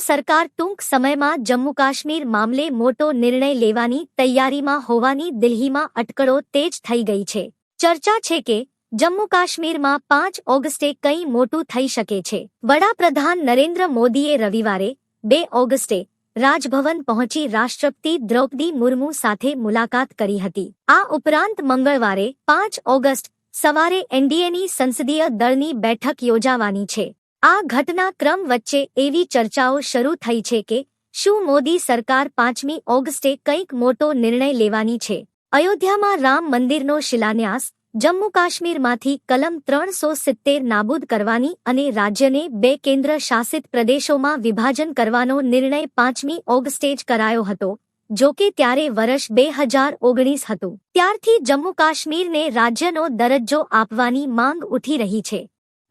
સરકાર ટૂંક સમયમાં જમ્મુ કાશ્મીર મામલે મોટો નિર્ણય લેવાની તૈયારીમાં હોવાની દિલ્હીમાં અટકળો તેજ થઈ ગઈ છે. ચર્ચા છે કે જમ્મુ કાશ્મીરમાં પાંચ ઓગસ્ટે કંઈ મોટું થઈ શકે છે. વડાપ્રધાન નરેન્દ્ર મોદીએ રવિવારે બે ઓગસ્ટે રાજભવન પહોંચી રાષ્ટ્રપતિ દ્રૌપદી મુર્મુ સાથે મુલાકાત કરી હતી. આ ઉપરાંત મંગળવારે પાંચ ઓગસ્ટ સવારે એનડીએની સંસદીય દળની બેઠક યોજાવાની છે. આ ઘટનાક્રમ વચ્ચે એવી ચર્ચાઓ શરૂ થઈ છે કે શું મોદી સરકાર પાંચમી ઓગસ્ટે કંઈક મોટો નિર્ણય લેવાની છે? અયોધ્યામાં રામ મંદિરનો શિલાન્યાસ જમ્મુ કાશ્મીરમાંથી કલમ ત્રણસો સિત્તેર નાબૂદ કરવાની અને રાજ્યને બે કેન્દ્ર શાસિત પ્રદેશોમાં વિભાજન કરવાનો નિર્ણય પાંચમી ઓગસ્ટે જ કરાયો હતો, જો કે ત્યારે વર્ષ બે હજાર ઓગણીસ હતું. ત્યારથી જમ્મુ કાશ્મીરને રાજ્યનો દરજ્જો આપવાની માંગ ઉઠી રહી છે.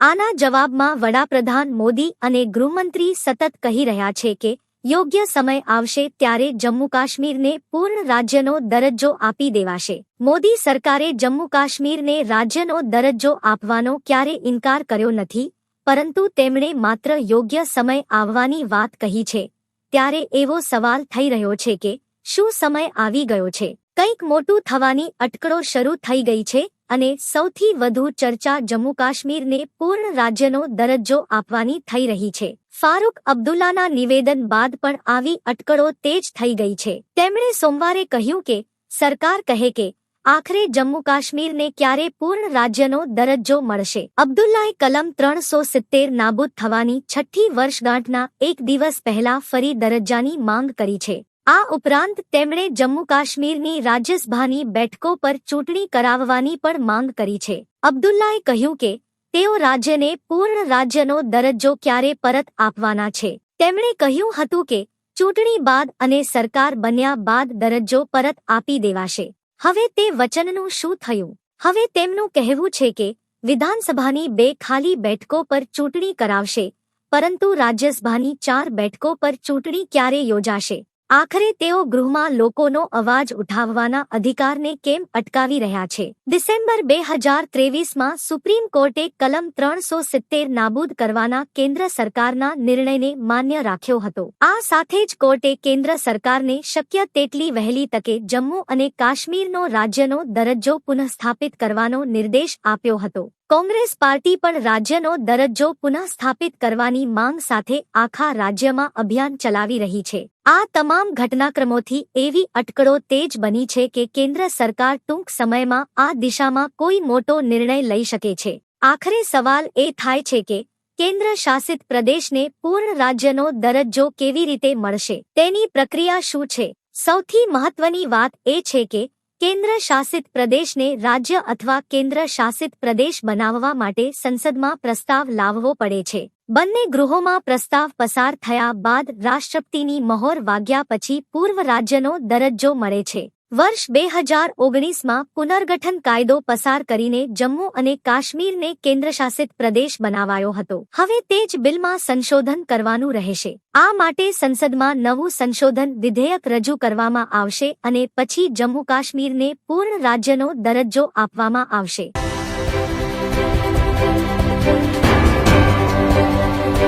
આના જવાબમાં વડાપ્રધાન મોદી અને ગૃહમંત્રી સતત કહી રહ્યા છે કે, યોગ્ય સમય આવશે ત્યારે જમ્મુ કાશ્મીરને પૂર્ણ રાજ્યનો દરજ્જો આપી દેવાશે. મોદી સરકારે જમ્મુ કાશ્મીરને રાજ્યનો દરજ્જો આપવાનો ક્યારે ઇનકાર કર્યો નથી, પરંતુ તેમણે માત્ર યોગ્ય સમય આવવાની વાત કહી છે. ત્યારે એવો સવાલ થઈ રહ્યો છે કે, શું સમય આવી ગયો છે? કંઈક મોટું થવાની અટકળો શરૂ થઈ ગઈ છે? અને સૌથી વધુ ચર્ચા જમ્મુ કાશ્મીરને પૂર્ણ રાજ્યનો દરજ્જો આપવાની થઈ રહી છે. ફારૂક અબ્દુલ્લાના નિવેદન બાદ પણ આવી અટકળો તેજ થઈ ગઈ છે. તેમણે સોમવારે કહ્યું કે, સરકાર કહે કે, આખરે જમ્મુ કાશ્મીરને ક્યારે પૂર્ણ રાજ્યનો દરજ્જો મળશે. અબ્દુલ્લાએ કલમ ત્રણસો સિત્તેર નાબૂદ થવાની છઠ્ઠી વર્ષગાંઠના એક દિવસ પહેલા ફરી દરજ્જાની માંગ કરી છે. આ ઉપરાંત તેમણે જમ્મુ કાશ્મીરની રાજ્યસભાની બેઠકો પર ચૂંટણી કરાવવાની પણ માંગ કરી છે. અબ્દુલ્લાએ કહ્યું કે, તેઓ રાજ્યને પૂર્ણ રાજ્યનો દરજ્જો ક્યારે પરત આપવાના છે. તેમણે કહ્યું હતું કે, ચૂંટણી બાદ અને સરકાર બન્યા બાદ દરજ્જો પરત આપી દેવાશે. હવે તે વચનનું શું થયું? હવે તેમનું કહેવું છે કે, વિધાનસભાની બે ખાલી બેઠકો પર ચૂંટણી કરાવશે, પરંતુ રાજ્યસભાની ચાર બેઠકો પર ચૂંટણી ક્યારે યોજાશે? આખરે તેઓ ગૃહમાં લોકોનો અવાજ ઉઠાવવાના અધિકારને કેમ અટકાવી રહ્યા છે? ડિસેમ્બર બે હજાર ત્રેવીસમાં સુપ્રીમ કોર્ટે કલમ ત્રણસો સિત્તેર નાબૂદ કરવાના કેન્દ્ર સરકારના નિર્ણયને માન્ય રાખ્યો હતો. આ સાથે જ કોર્ટે કેન્દ્ર સરકારને શક્ય તેટલી વહેલી તકે જમ્મુ અને કાશ્મીરનો રાજ્યનો દરજ્જો પુનઃસ્થાપિત કરવાનો નિર્દેશ આપ્યો હતો. કોંગ્રેસ પાર્ટી પણ રાજ્યનો દરજ્જો પુનઃસ્થાપિત કરવાની માંગ સાથે આખા રાજ્યમાં અભિયાન ચલાવી રહી છે. આ તમામ ઘટનાક્રમોથી એવી અટકળો તેજ બની છે કે કેન્દ્ર સરકાર ટૂંક સમયમાં આ દિશામાં કોઈ મોટો નિર્ણય લઈ શકે છે. આખરે સવાલ એ થાય છે કે કેન્દ્ર શાસિત પ્રદેશને પૂર્ણ રાજ્યનો દરજ્જો કેવી રીતે મળશે? તેની પ્રક્રિયા શું છે? સૌથી મહત્વની વાત એ છે કે કેન્દ્ર શાસિત પ્રદેશને રાજ્ય અથવા કેન્દ્ર શાસિત પ્રદેશ બનાવવા માટે સંસદમાં પ્રસ્તાવ લાવવો પડે છે. બંને ગૃહોમાં પ્રસ્તાવ પસાર થયા બાદ રાષ્ટ્રપતિની મહોર વાગ્યા પછી પૂર્વ રાજ્યનો દરજ્જો મળે છે. વર્ષ બે હજાર ઓગણીસમાં પુનર્ગઠન કાયદો પસાર કરીને જમ્મુ અને કાશ્મીરને કેન્દ્રશાસિત પ્રદેશ બનાવાયો હતો. હવે તે જ બિલમાં સંશોધન કરવાનું રહેશે. આ માટે સંસદમાં નવું સંશોધન વિધેયક રજૂ કરવામાં આવશે અને પછી જમ્મુ કાશ્મીરને પૂર્ણ રાજ્યનો દરજ્જો આપવામાં આવશે.